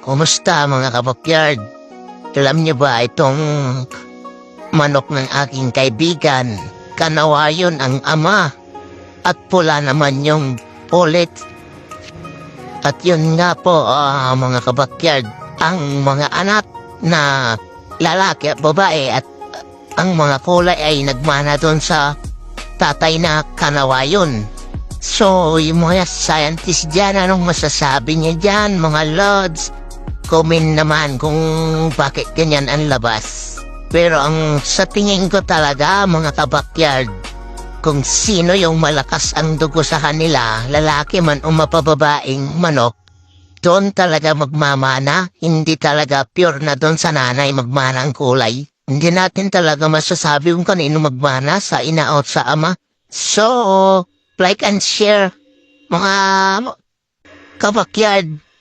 kumusta mga kabakyard? Alam niyo ba itong manok ng aking kaibigan? Kanawayon ang ama at pula naman yung ulit. At yun nga po ah, mga kabakyard, ang mga anak na lalaki at babae at ang mga kulay ay nagmana doon sa tatay na kanawayon. So, yung mga scientist dyan, anong masasabi niya dyan, mga lords? Comment naman kung bakit ganyan ang labas. Pero ang sa tingin ko talaga, mga kabakyard, kung sino yung malakas ang dugo sa kanila, lalaki man o mapababaing manok, doon talaga magmamana, hindi talaga pure na doon sa nanay magmana ang kulay. Hindi natin talaga masasabi kung kanino magmana sa ina o sa ama. So, like and share, mga kabakyard.